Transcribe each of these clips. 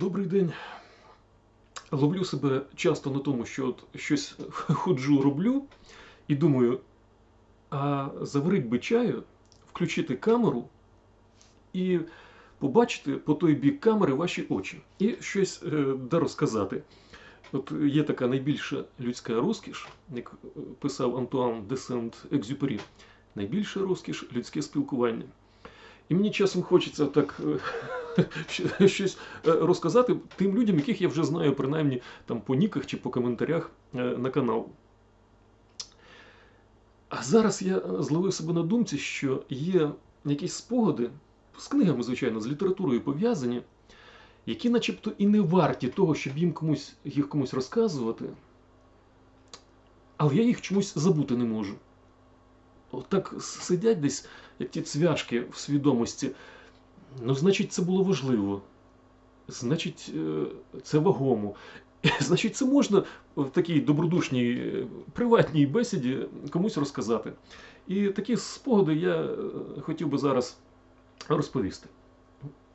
Добрий день. Ловлю себе часто на тому, що от щось ходжу, роблю, і думаю, а заварить би чаю, включити камеру і побачити по той бік камери ваші очі. І щось е, да розказати. От є така найбільша людська розкіш, як е, писав Антуан де Сент-Екзюпері, найбільша розкіш людське спілкування. І мені часом хочеться так е, щось е, розказати тим людям, яких я вже знаю, принаймні там по ніках чи по коментарях е, на канал. А зараз я зловив себе на думці, що є якісь спогади з книгами, звичайно, з літературою пов'язані, які начебто і не варті того, щоб їм комусь, їх комусь розказувати, але я їх чомусь забути не можу. Отак сидять десь, як ті цвяшки в свідомості. Ну, значить, це було важливо. Значить, е, це вагомо. Значить, це можна в такій добродушній е, приватній бесіді комусь розказати. І такі спогади я е, хотів би зараз розповісти.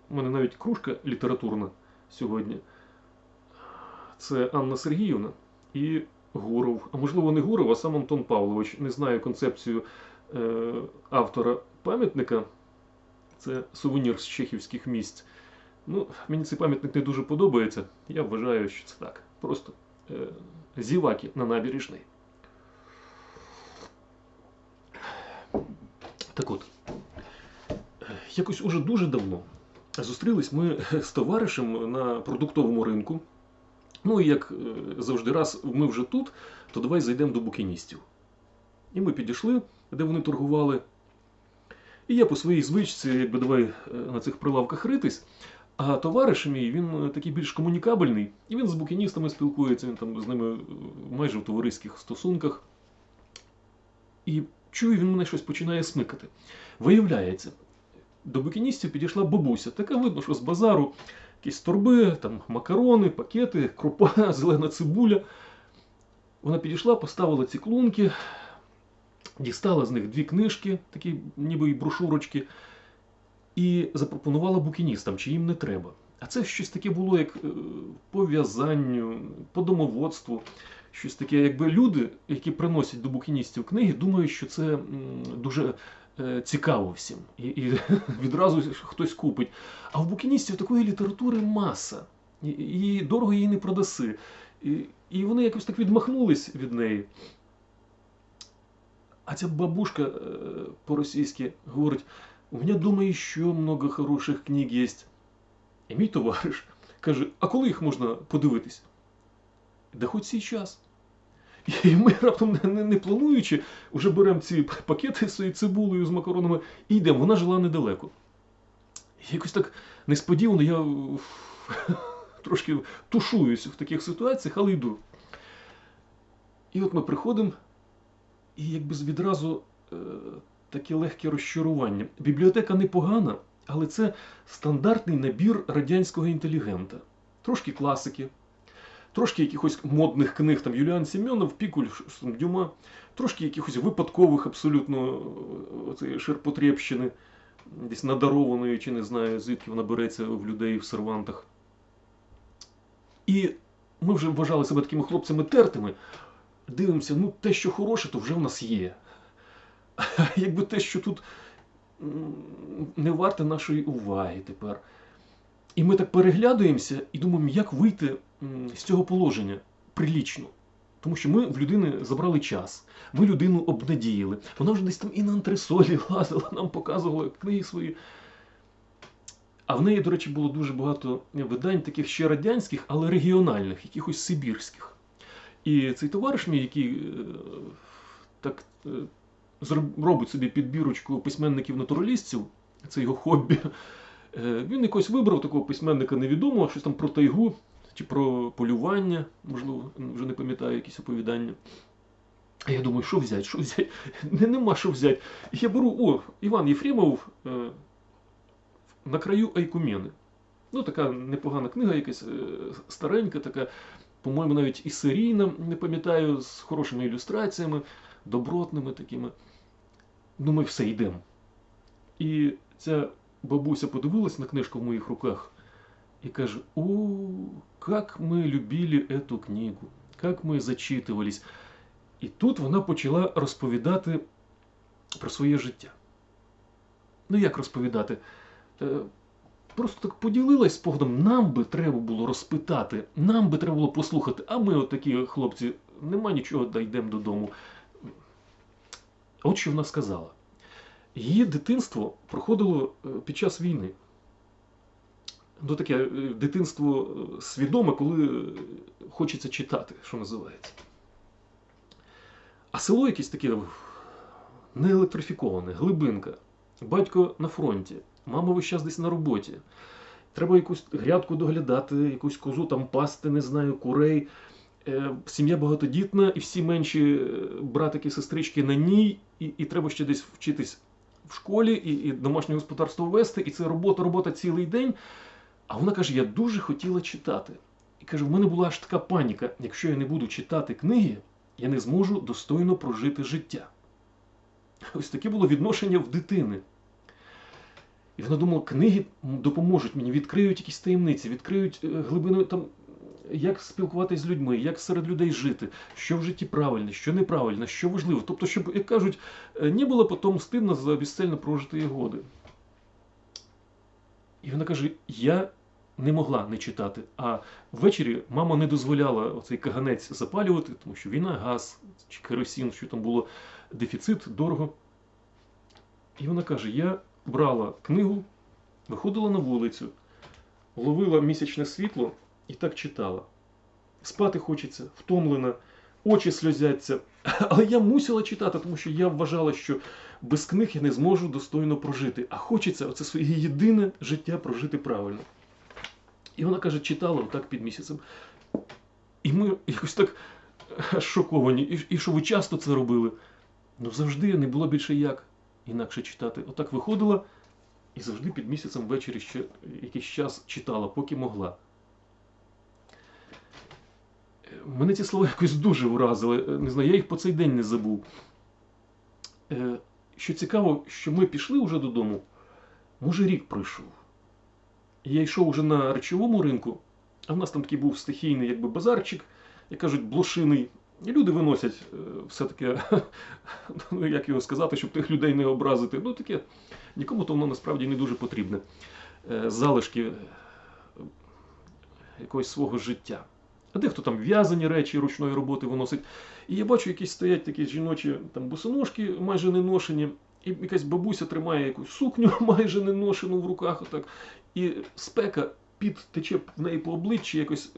У мене навіть кружка літературна сьогодні. Це Анна Сергіївна і Гуров. А можливо, не Гуров, а сам Антон Павлович. Не знаю концепцію е, автора пам'ятника. Це сувенір з чехівських місць. Ну, Мені цей пам'ятник не дуже подобається. Я вважаю, що це так. Просто е, зіваки на набережній. Так от, якось уже дуже давно зустрілись ми з товаришем на продуктовому ринку. Ну і як е, завжди, раз ми вже тут, то давай зайдемо до букіністів. І ми підійшли, де вони торгували. І я по своїй звичці, якби давай е, на цих прилавках ритись. А товариш мій, він е, такий більш комунікабельний, і він з букіністами спілкується, він там з ними майже в товариських стосунках. І чую, він мене щось починає смикати. Виявляється, до букіністів підійшла бабуся. Така видно, що з базару якісь торби, там макарони, пакети, крупа, зелена цибуля. Вона підійшла, поставила ці клунки, дістала з них дві книжки, такі ніби й брошурочки, і запропонувала букіністам, чи їм не треба. А це щось таке було, як е, по в'язанню, по домоводству. Щось таке, якби люди, які приносять до букіністів книги, думають, що це дуже е, цікаво всім. І, і відразу хтось купить. А в букіністів такої літератури маса. І, і дорого її не продаси. І, і вони якось так відмахнулись від неї. А ця бабушка е, по-російськи говорить: у мене дома ще много хороших книг є. І мій товариш каже: а коли їх можна подивитись? Да хоч цей час. І ми раптом не, не плануючи, вже беремо ці пакети з цибулею з макаронами і йдемо. Вона жила недалеко. І якось так несподівано я трошки тушуюсь в таких ситуаціях, але йду. І от ми приходимо, і якби відразу е, таке легке розчарування. Бібліотека непогана, але це стандартний набір радянського інтелігента. Трошки класики, трошки якихось модних книг, там Юліан Сімьонов, Пікуль, Дюма, трошки якихось випадкових абсолютно оцеї ширпотребщини, десь надарованої, чи не знаю, звідки вона береться в людей в сервантах. І ми вже вважали себе такими хлопцями тертими. Дивимося, ну те, що хороше, то вже в нас є. Якби те, що тут не варте нашої уваги тепер. І ми так переглядуємося і думаємо, як вийти з цього положення прилічно. Тому що ми в людини забрали час, ми людину обнадіяли. Вона вже десь там і на антресолі лазила, нам показувала книги свої. А в неї, до речі, було дуже багато видань, таких ще радянських, але регіональних, якихось сибірських. І цей товариш мій, який е, так е, робить собі підбірочку письменників-натуралістів, це його хобі, е, він якось вибрав такого письменника невідомого, щось там про тайгу чи про полювання, можливо, вже не пам'ятаю якісь оповідання. А я думаю, що взяти, що взяти? Не, Нема що взяти. Я беру, о, Іван Єфремов на краю Айкумени. Ну, така непогана книга, якась старенька, така, по-моєму, навіть і серійна, не пам'ятаю, з хорошими ілюстраціями, добротними такими. Ну, ми все йдемо. І ця бабуся подивилась на книжку в моїх руках и каже, о, как ми любили эту книгу, как ми зачитувались. І тут вона почала розповідати про своє життя. Ну як розповідати? Просто так поділилась спогадом, нам би треба було розпитати, нам би треба було послухати, а ми, от хлопці, нема нічого, да йдемо додому. От що вона сказала. Її дитинство проходило е, під час війни. Ну, таке е, дитинство е, свідоме, коли хочеться читати, що називається. А село якесь таке не електрифіковане, глибинка. Батько на фронті, мама весь час десь на роботі. Треба якусь грядку доглядати, якусь козу там пасти, не знаю, курей. Е, Сім'я багатодітна, і всі менші е, братики, сестрички на ній, і, і треба ще десь вчитись в школі, і, і домашнє господарство вести, і це робота, робота цілий день. А вона каже: я дуже хотіла читати. І каже, в мене була аж така паніка, якщо я не буду читати книги, я не зможу достойно прожити життя. Ось таке було відношення в дитини. І вона думала, книги допоможуть мені, відкриють якісь таємниці, відкриють е, глибину там, як спілкуватися з людьми, як серед людей жити, що в житті правильне, що неправильне, що важливо. Тобто, щоб, як кажуть, е, не було потім стидно за безцельно прожитої годи. І вона каже: я не могла не читати. А ввечері мама не дозволяла оцей каганець запалювати, тому що війна, газ чи керосин, що там було дефіцит, дорого. І вона каже: я брала книгу, виходила на вулицю, ловила місячне світло і так читала. Спати хочеться, втомлена, очі сльозяться. Але я мусила читати, тому що я вважала, що без книг я не зможу достойно прожити. А хочеться оце своє єдине життя прожити правильно. І вона каже, читала отак під місяцем. І ми якось так шоковані. І, і що ви часто це робили? Ну завжди не було більше як інакше читати. Отак виходила і завжди під місяцем ввечері ще якийсь час читала, поки могла. Мене ці слова якось дуже вразили. Не знаю, я їх по цей день не забув. Е, Що цікаво, що ми пішли вже додому, може рік пройшов. Я йшов вже на речовому ринку, а в нас там такий був стихійний якби базарчик, як кажуть, блошиний. І люди виносять е, все-таки, ну як його сказати, щоб тих людей не образити. Ну таке, нікому то воно насправді не дуже потрібне. Е, Залишки е, якогось свого життя. А дехто там в'язані речі ручної роботи виносить. І я бачу, якісь стоять такі жіночі там босоножки, майже не ношені, і якась бабуся тримає якусь сукню, майже не ношену в руках. Отак. І спека під тече в неї по обличчі якось.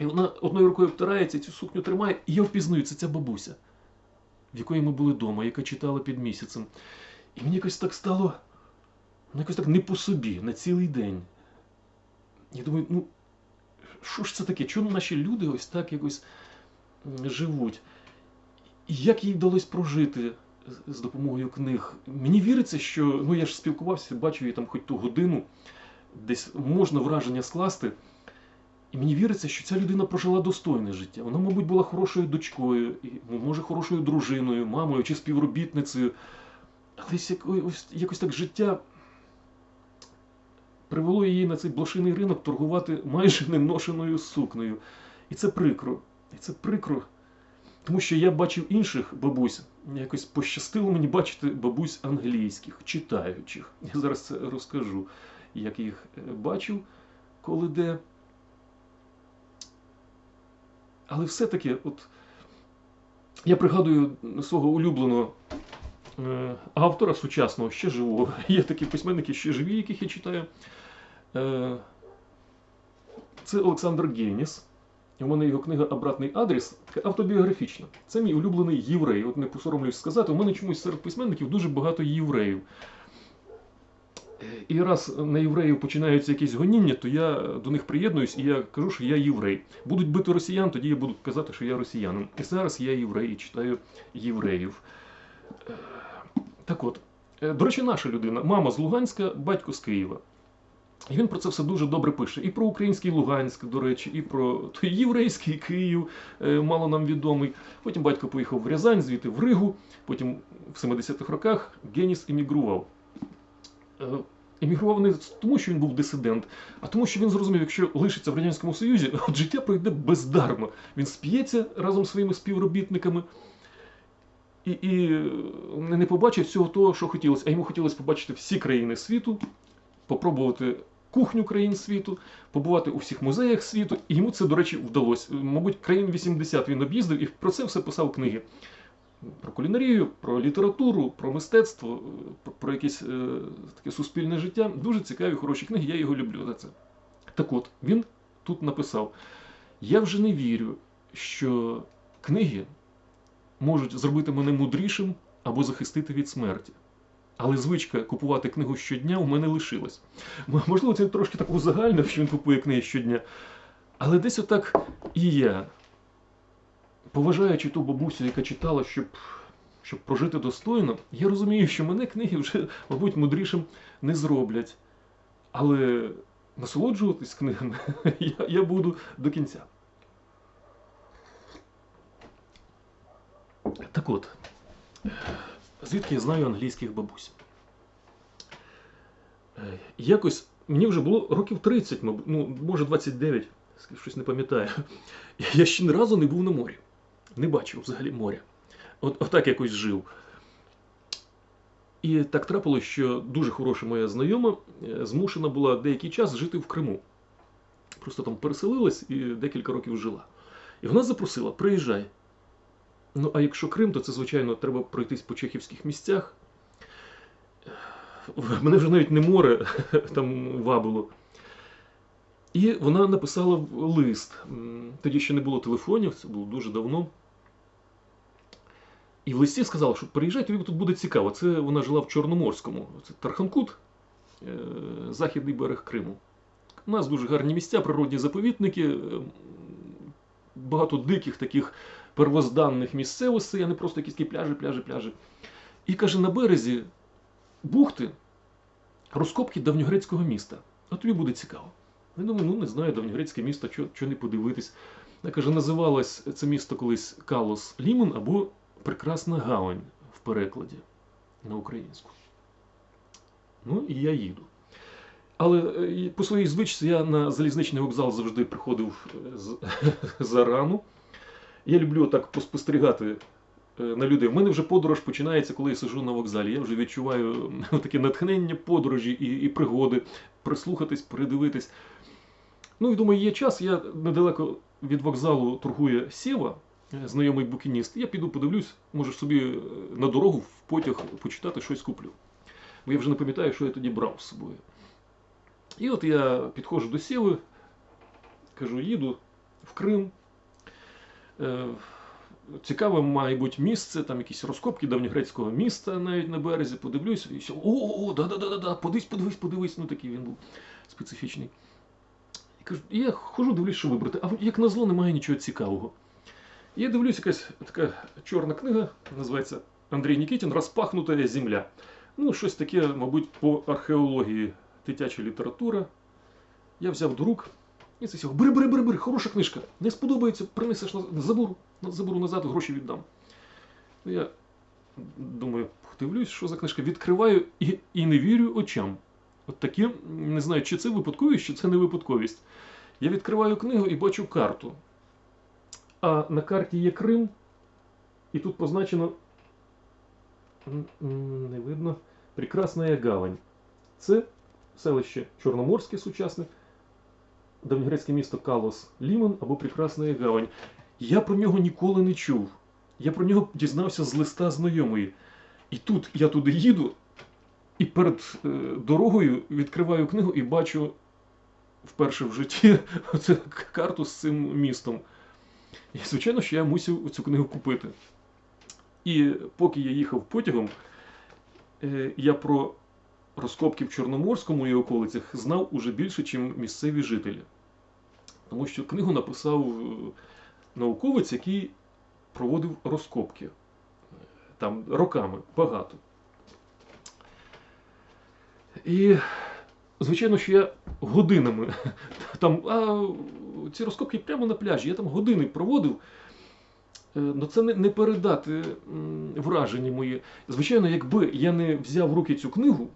І вона одною рукою обтирається, цю сукню тримає, і я впізнаю, це ця бабуся, в якої ми були вдома, яка читала під місяцем. І мені якось так стало, ну якось так не по собі на цілий день. Я думаю, ну що ж це таке? Чому наші люди ось так якось живуть? І як їй вдалося прожити з допомогою книг? Мені віриться, що ну я ж спілкувався, бачу її там хоч ту годину, десь можна враження скласти. І мені віриться, що ця людина прожила достойне життя. Вона, мабуть, була хорошою дочкою, ну, може, хорошою дружиною, мамою чи співробітницею. Але ось якось так життя привело її на цей блошиний ринок торгувати майже неношеною сукнею. І це прикро. І це прикро. Тому що я бачив інших бабусь. Якось пощастило мені бачити бабусь англійських, читаючих. Я зараз це розкажу, як їх е, бачив, коли де. Але все-таки, от я пригадую свого улюбленого е, автора сучасного, ще живого. Є такі письменники, ще живі, яких я читаю. Е, Це Олександр Геніс. У мене його книга Обратний адрес така автобіографічна. Це мій улюблений єврей. От не посоромлюсь сказати, у мене чомусь серед письменників дуже багато євреїв. І раз на євреїв починаються якісь гоніння, то я до них приєднуюсь і я кажу, що я єврей. Будуть бити росіян, тоді я буду казати, що я росіянин. І зараз я єврей і читаю євреїв. Так от, е, до речі, наша людина, мама з Луганська, батько з Києва. І він про це все дуже добре пише. І про український Луганськ, до речі, і про той єврейський Київ, е, мало нам відомий. Потім батько поїхав в Рязань, звідти в Ригу. Потім в 70-х роках Геніс емігрував. Е, емігрував не тому, що він був дисидент, а тому, що він зрозумів, якщо лишиться в Радянському Союзі, от життя пройде бездарно. Він сп'ється разом з своїми співробітниками і, і не побачив всього того, що хотілося. А йому хотілося побачити всі країни світу, попробувати кухню країн світу, побувати у всіх музеях світу. І йому це, до речі, вдалося. Мабуть, країн 80 він об'їздив і про це все писав книги. Про кулінарію, про літературу, про мистецтво, про, про якесь е, таке суспільне життя. Дуже цікаві, хороші книги, я його люблю за це. Так от, він тут написав: Я вже не вірю, що книги можуть зробити мене мудрішим або захистити від смерті. Але звичка купувати книгу щодня у мене лишилась. Можливо, це трошки так узагальнив, що він купує книги щодня. Але десь отак і я, поважаючи ту бабусю, яка читала, щоб, щоб прожити достойно, я розумію, що мене книги вже, мабуть, мудрішим не зроблять. Але насолоджуватись книгами я, я буду до кінця. Так от, звідки я знаю англійських бабусь? Е, Якось мені вже було років 30, ну, може 29, щось не пам'ятаю. Я ще ні разу не був на морі. Не бачив взагалі моря. От, отак якось жив. І так трапилося, що дуже хороша моя знайома е, змушена була деякий час жити в Криму. Просто там переселилась і декілька років жила. І вона запросила: приїжджай. Ну, а якщо Крим, то це, звичайно, треба пройтись по чехівських місцях. Мене вже навіть не море там вабило. І вона написала лист. Тоді ще не було телефонів, це було дуже давно. І в листі сказала, що приїжджай, тобі тут буде цікаво. Це вона жила в Чорноморському. Це Тарханкут, е, західний берег Криму. У нас дуже гарні місця, природні заповідники, е, багато диких таких первозданних місцевостей, а не просто якісь пляжі, пляжі, пляжі. І каже, на березі бухти розкопки давньогрецького міста. А тобі буде цікаво. Я думаю, ну не знаю, давньогрецьке місто, що не подивитись. Вона каже, називалось це місто колись Калос Лімон або Прекрасна Гавань в перекладі на українську. Ну і я їду. Але е, по своїй звичці я на залізничний вокзал завжди приходив е, з- зарано. Я люблю так поспостерігати е, на людей. У мене вже подорож починається, коли я сижу на вокзалі. Я вже відчуваю таке натхнення подорожі і, і пригоди, прислухатись, придивитись. Ну і думаю, є час. Я недалеко від вокзалу торгує Сєва, е, знайомий букініст. Я піду подивлюсь, може собі е, на дорогу в потяг почитати щось куплю. Бо я вже не пам'ятаю, що я тоді брав з собою. І от я підходжу до Сєви, кажу, їду в Крим. Е, Цікаве, має бути місце, там якісь розкопки давньогрецького міста навіть на березі, подивлюсь, і все, о, о, да, да, да, да, да, подивись, подивись, подивись. Ну такий він був специфічний. І кажу, я ходжу, дивлюсь, що вибрати. А як назло, немає нічого цікавого. Я дивлюсь, якась така чорна книга, називається Андрій Нікітін Розпахнута земля. Ну, щось таке, мабуть, по археології дитяча література. Я взяв до рук і це сього. Бери, бери, бери, бери, хороша книжка. Не сподобається, принесеш на забору, на- заберу назад, гроші віддам. Ну, я думаю, подивлюсь, що за книжка. Відкриваю і, і не вірю очам. От таке, не знаю, чи це випадковість, чи це не випадковість. Я відкриваю книгу і бачу карту. А на карті є Крим, і тут позначено. Не видно. Прекрасна гавань. Це селище Чорноморське сучасне, давньогрецьке місто Калос Лімон або Прекрасна Гавань. Я про нього ніколи не чув. Я про нього дізнався з листа знайомої. І тут я туди їду, і перед е, дорогою відкриваю книгу і бачу вперше в житті оцю карту з цим містом. І звичайно, що я мусив цю книгу купити. І поки я їхав потягом, е, я про розкопки в Чорноморському і околицях знав уже більше, ніж місцеві жителі. Тому що книгу написав е, науковець, який проводив розкопки. Е, Там роками багато. І, звичайно, що я годинами там, а ці розкопки прямо на пляжі, я там години проводив. Е, Ну, це не, передати враження мої. Звичайно, якби я не взяв в руки цю книгу,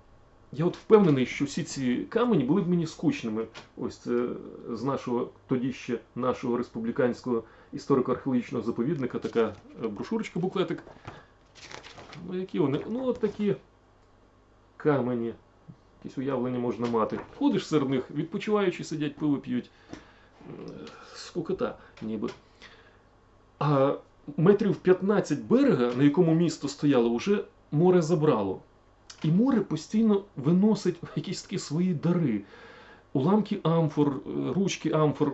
я от впевнений, що всі ці камені були б мені скучними. Ось це з нашого тоді ще нашого республіканського історико-археологічного заповідника, така е, брошурочка, буклетик. Ну, які вони? Ну, от такі камені. Якісь уявлення можна мати. Ходиш серед них, відпочиваючи, сидять, пиво п'ють. Е, Скукота, ніби. А метрів 15 берега, на якому місто стояло, вже море забрало. І море постійно виносить якісь такі свої дари. Уламки амфор, е, ручки амфор.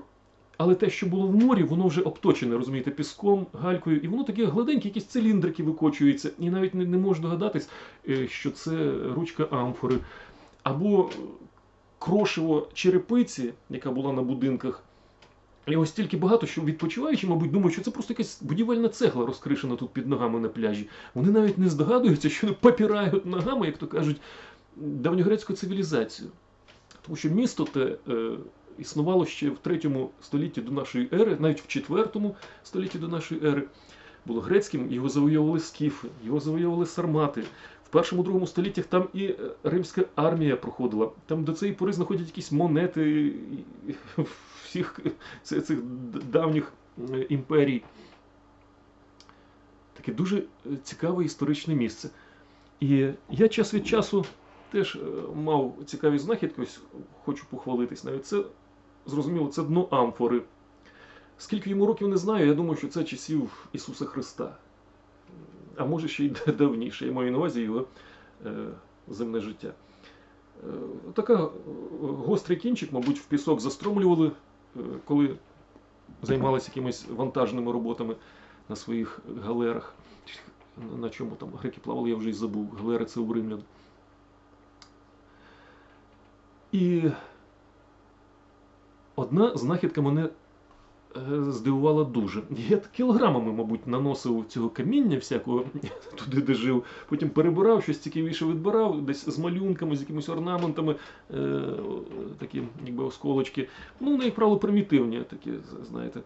Але те, що було в морі, воно вже обточене, розумієте, піском, галькою, і воно таке гладеньке, якісь циліндрики викочуються. І навіть не, не можу догадатись, е, що це ручка амфори. Або крошево черепиці, яка була на будинках. І ось тільки багато, що відпочиваючи, мабуть, думають, що це просто якась будівельна цегла розкришена тут під ногами на пляжі. Вони навіть не здогадуються, що попірають ногами, як то кажуть, давньогрецьку цивілізацію. Тому що місто те е, існувало ще в 3 столітті до нашої ери, навіть в 4 столітті до нашої ери. Було грецьким, його завойовували скіфи, його завойовували сармати. В першому-другому століттях там і е, римська армія проходила. Там до цієї пори знаходять якісь монети всіх цих давніх е, імперій. Таке дуже е, цікаве історичне місце. І я час від часу теж е, мав цікаві знахідки, ось хочу похвалитись навіть. Це зрозуміло, це дно амфори. Скільки йому років не знаю, я думаю, що це часів Ісуса Христа. А може ще й давніше. Я маю на увазі його земне життя. Така гострий кінчик, мабуть, в пісок застромлювали, коли займалися якимись вантажними роботами на своїх галерах. На чому там греки плавали, я вже й забув. Галери це у римлян. І одна знахідка мене здивувала дуже. Я кілограмами, мабуть, наносив цього каміння всякого туди, де жив. Потім перебирав, щось цікавіше відбирав, десь з малюнками, з якимись орнаментами, е, такі якби осколочки. Ну, вони, як правило, примітивні, такі, знаєте.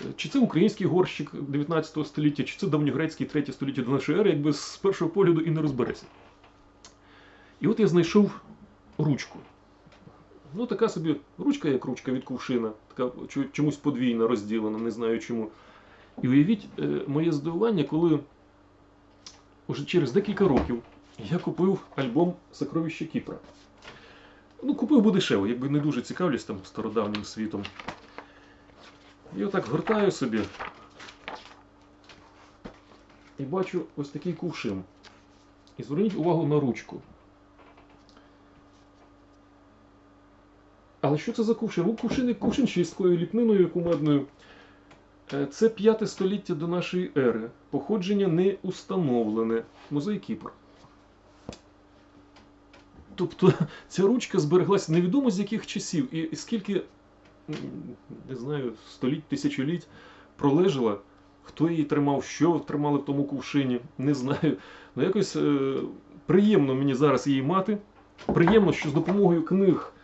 Е, Чи це український горщик 19 століття, чи це давньогрецький 3 століття до нашої ери, якби з першого погляду і не розбереся. І от я знайшов ручку. Ну, така собі ручка, як ручка від кувшина, така чомусь подвійна розділена, не знаю чому. І уявіть е, моє здивування, коли уже через декілька років я купив альбом Сокровище Кіпра. Ну, купив би дешево, якби не дуже цікавлюсь там стародавнім світом. І отак гортаю собі. І бачу ось такий кувшин. І зверніть увагу на ручку. Але що це за кувшин? Ну, кувшин кувшин ще з такою ліпниною кумедною. Е, Це 5 століття до нашої ери. Походження не установлене. Музей Кіпр. Тобто ця ручка збереглася невідомо з яких часів, і, скільки, не знаю, століть, тисячоліть пролежала. Хто її тримав, що тримали в тому кувшині, не знаю. Ну якось е, приємно мені зараз її мати. Приємно, що з допомогою книг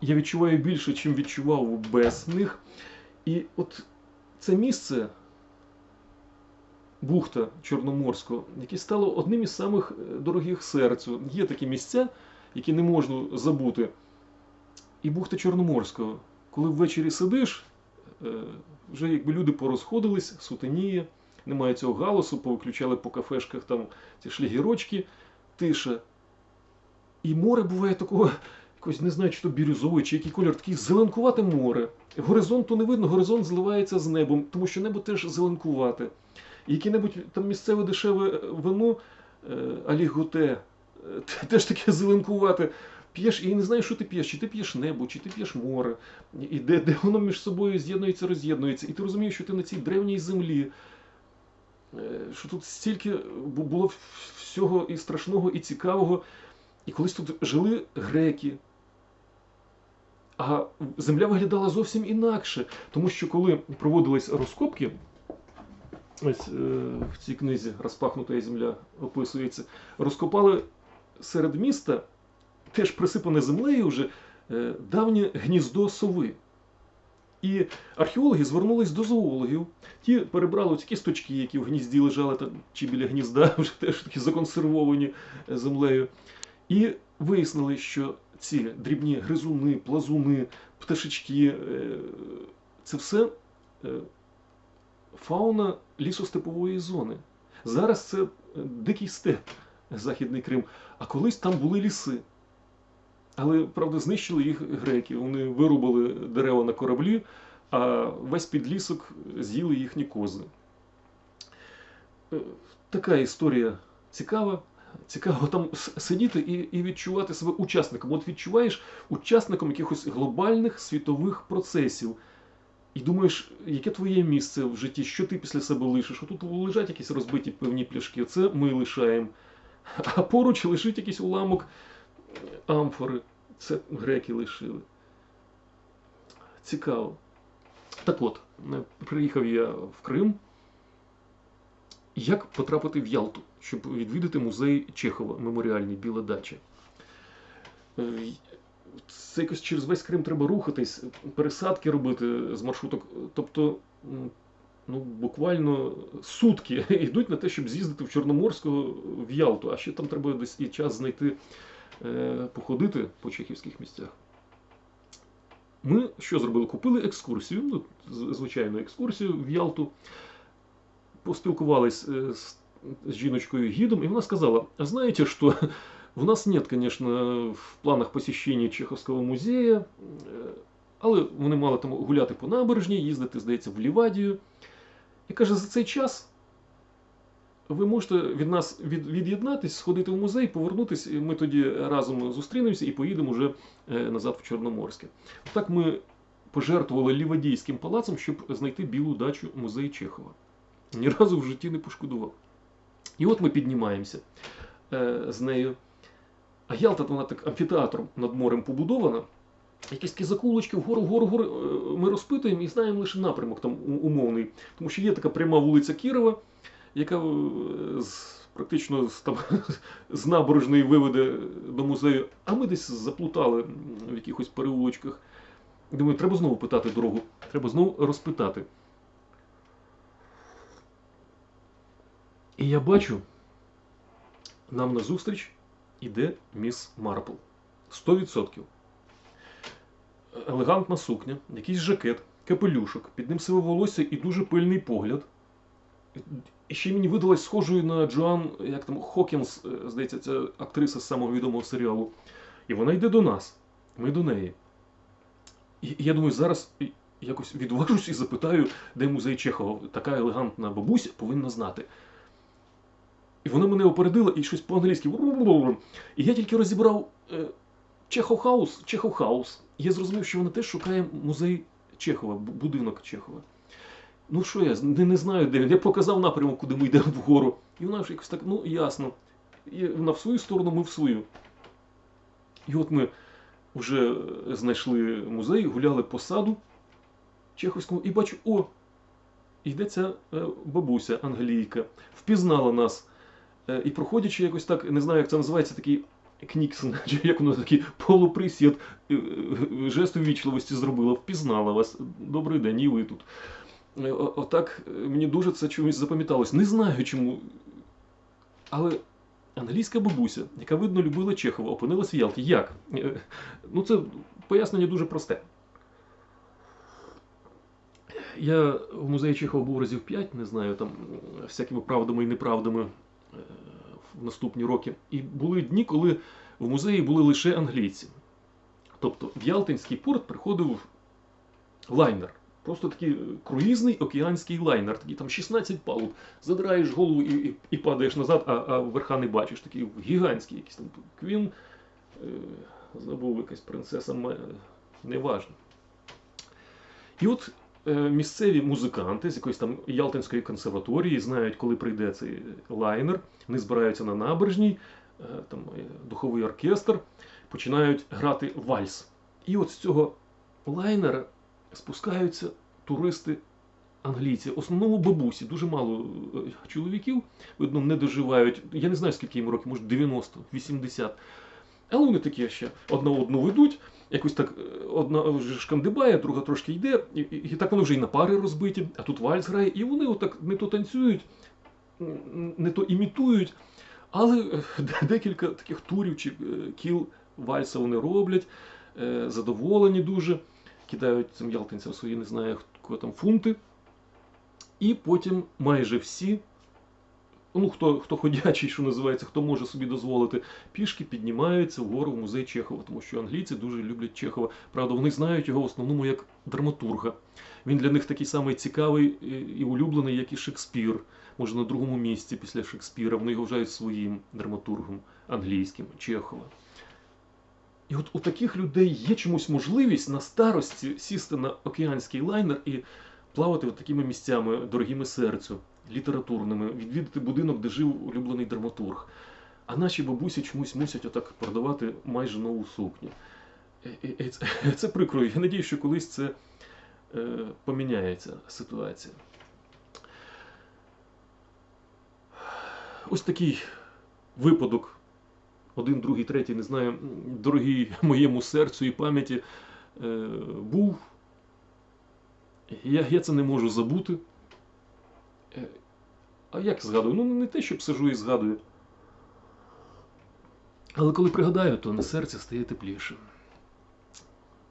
я відчуваю більше, чим відчував без них. І от це місце, бухта Чорноморського, яке стало одним із самих е, дорогих серцю. Є такі місця, які не можна забути. І бухта Чорноморського. Коли ввечері сидиш, е, вже якби люди порозходились, сутеніє, немає цього галасу, повиключали по кафешках там ці шлягірочки, тиша. І море буває такого, якось не знаю, чи то бірюзовий, чи який кольор, такий зеленкувате море. Горизонту не видно, горизонт зливається з небом, тому що небо теж зеленкувате. Яке-небудь там місцеве дешеве е, вино, е, аліготе, е, теж таке зеленкувате. П'єш і не знаєш, що ти п'єш, чи ти п'єш небо, чи ти п'єш море, і де, де воно між собою з'єднується, роз'єднується. І ти розумієш, що ти на цій древній землі, що тут стільки було всього і страшного, і цікавого. І колись тут жили греки. А земля виглядала зовсім інакше. Тому що коли проводились розкопки, ось е, в цій книзі Розпахнута земля описується, розкопали серед міста, теж присипане землею вже, е, давнє гніздо сови. І археологи звернулись до зоологів. Ті перебрали ці кісточки, які в гнізді лежали там, чи біля гнізда, вже теж такі законсервовані е, землею. І вияснили, що ці дрібні гризуни, плазуни, пташечки е, це все е, фауна лісостепової зони. Зараз це е, дикий степ, Західний Крим, а колись там були ліси. Але, правда, знищили їх греки. Вони вирубали дерева на кораблі, а весь підлісок з'їли їхні кози. Така історія цікава. Цікаво там сидіти і, і відчувати себе учасником. От відчуваєш учасником якихось глобальних світових процесів. І думаєш, яке твоє місце в житті, що ти після себе лишиш? Отут лежать якісь розбиті певні пляшки, це ми лишаємо. А поруч лежить якийсь уламок амфори. Це греки лишили. Цікаво. Так от, приїхав я в Крим. Як потрапити в Ялту, щоб відвідати музей Чехова, меморіальний Біла Дача? Е, Це якось через весь Крим треба рухатись, пересадки робити з маршруток. Тобто, ну, буквально сутки йдуть на те, щоб з'їздити в Чорноморського в Ялту, а ще там треба десь і час знайти, е, походити по чехівських місцях. Ми що зробили? Купили екскурсію, ну, звичайну екскурсію в Ялту поспілкувались э, с, с жіночкою гидом, и она сказала, а знаете что, у нас нет, конечно, в планах посещения Чеховського музея, е, але вони мали там гуляти по набережній, їздити, здається, в Лівадію. І каже, за цей час ви можете від нас від, від'єднатись, сходити в музей, повернутися, і ми тоді разом зустрінемося і поїдемо вже е, назад в Чорноморське. Так ми пожертвували Лівадійським палацом, щоб знайти білу дачу музей Чехова. Ні разу в житті не пошкодував. І от ми піднімаємося е, з нею. А Ялта вона так амфітеатром над морем побудована. Якісь такі закулочки вгору, вгору, вгору е, ми розпитуємо і знаємо лише напрямок там умовний. Тому що є така пряма вулиця Кірова, яка е, з, практично з, там, з набережної виведе до музею, а ми десь заплутали в якихось переулочках. Думаю, треба знову питати дорогу, треба знову розпитати. І я бачу, нам назустріч іде міс Марпл. 100%. Елегантна сукня, якийсь жакет, капелюшок, під ним сиве волосся і дуже пильний погляд. І ще мені видалась схожою на Джоан, як там Хокінс, е, здається, ця актриса з самого відомого серіалу. І вона йде до нас. Ми до неї. І я думаю, зараз якось відважусь і запитаю, де музей Чехова. Така елегантна бабуся повинна знати. І вона мене опередила і щось по-англійськи. І я тільки розібрав е, Чеховхаус. І я зрозумів, що вона теж шукає музей Чехова, будинок Чехова. Ну що я, не, не знаю, де він. Я показав напрямок, куди ми йдемо вгору. І вона ж якось так, ну ясно. І вона в свою сторону, ми в свою. І от ми вже знайшли музей, гуляли по саду чеховському, і бачу, о, йде ця е, бабуся англійка, впізнала нас. Е, І проходячи якось так, не знаю, як це називається, такий кніксен, чи як воно такий полуприсід, е, е, жест увічливості зробила, впізнала вас. Добрий день, і ви тут. Отак мені дуже це чомусь запам'яталось. Не знаю чому. Але англійська бабуся, яка видно любила Чехова, опинилась в Ялті. Як? Ну, це пояснення дуже просте. Я в музеї Чехова був разів 5, не знаю, там всякими правдами і неправдами в наступні роки. І були дні, коли в музеї були лише англійці. Тобто в Ялтинський порт приходив лайнер. Просто такий е, круїзний океанський лайнер, такий там 16 палуб. Задираєш голову і, і, і падаєш назад, а, а верха не бачиш. Такий гігантський якийсь там квін. Е, забув якась принцеса, Ме- неважно. І от е, місцеві музиканти з якоїсь там Ялтинської консерваторії знають, коли прийде цей лайнер, вони збираються на набережній, е, там е, духовий оркестр, починають грати вальс. І от з цього лайнера спускаються туристи англійці, основному бабусі, дуже мало е, чоловіків, видно, не доживають. Я не знаю, скільки їм років, може 90, 80. Але вони такі ще одна одну ведуть, якось так е, одна вже шкандибає, друга трошки йде, і, і, і так вони вже і на пари розбиті, а тут вальс грає, і вони отак не то танцюють, не то імітують, але е, декілька таких турів чи е, кіл вальса вони роблять, е, задоволені дуже, кидають цим ялтинцям свої, не знаю, кого там фунти. І потім майже всі, ну хто, хто ходячий, що називається, хто може собі дозволити, пішки піднімаються вгору в музей Чехова, тому що англійці дуже люблять Чехова. Правда, вони знають його в основному як драматурга. Він для них такий самий цікавий і- улюблений, як і Шекспір. Може, на другому місці після Шекспіра. Вони його вважають своїм драматургом англійським Чехова. І от у таких людей є чомусь можливість на старості сісти на океанський лайнер і плавати от такими місцями, дорогими серцю, літературними, відвідати будинок, де жив улюблений драматург. А наші бабусі чомусь мусять отак продавати майже нову сукню. Е, е, е, Це, прикро. Я надію, що колись це поміняється ситуація. Ось такий випадок. Один, другий, третій, не знаю, м, дорогий моєму серцю і пам'яті був. Я, я це не можу забути. Е, А як згадую? Ну, не те, щоб сижу і згадую. Але коли пригадаю, то на серці стає тепліше.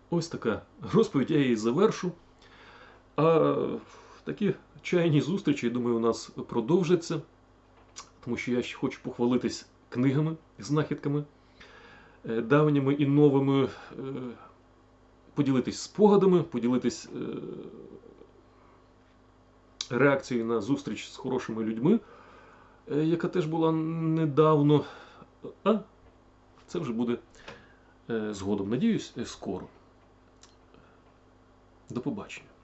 Ось така розповідь, я її завершу. А такі чайні зустрічі, я думаю, у нас продовжаться, тому що я ще хочу похвалитись книгами, знахідками, е, давніми і новими, е, поділитись спогадами, поділитись реакцією на зустріч з хорошими людьми, е, яка теж була недавно. А це вже буде е, згодом. Надіюсь, е, скоро. До побачення.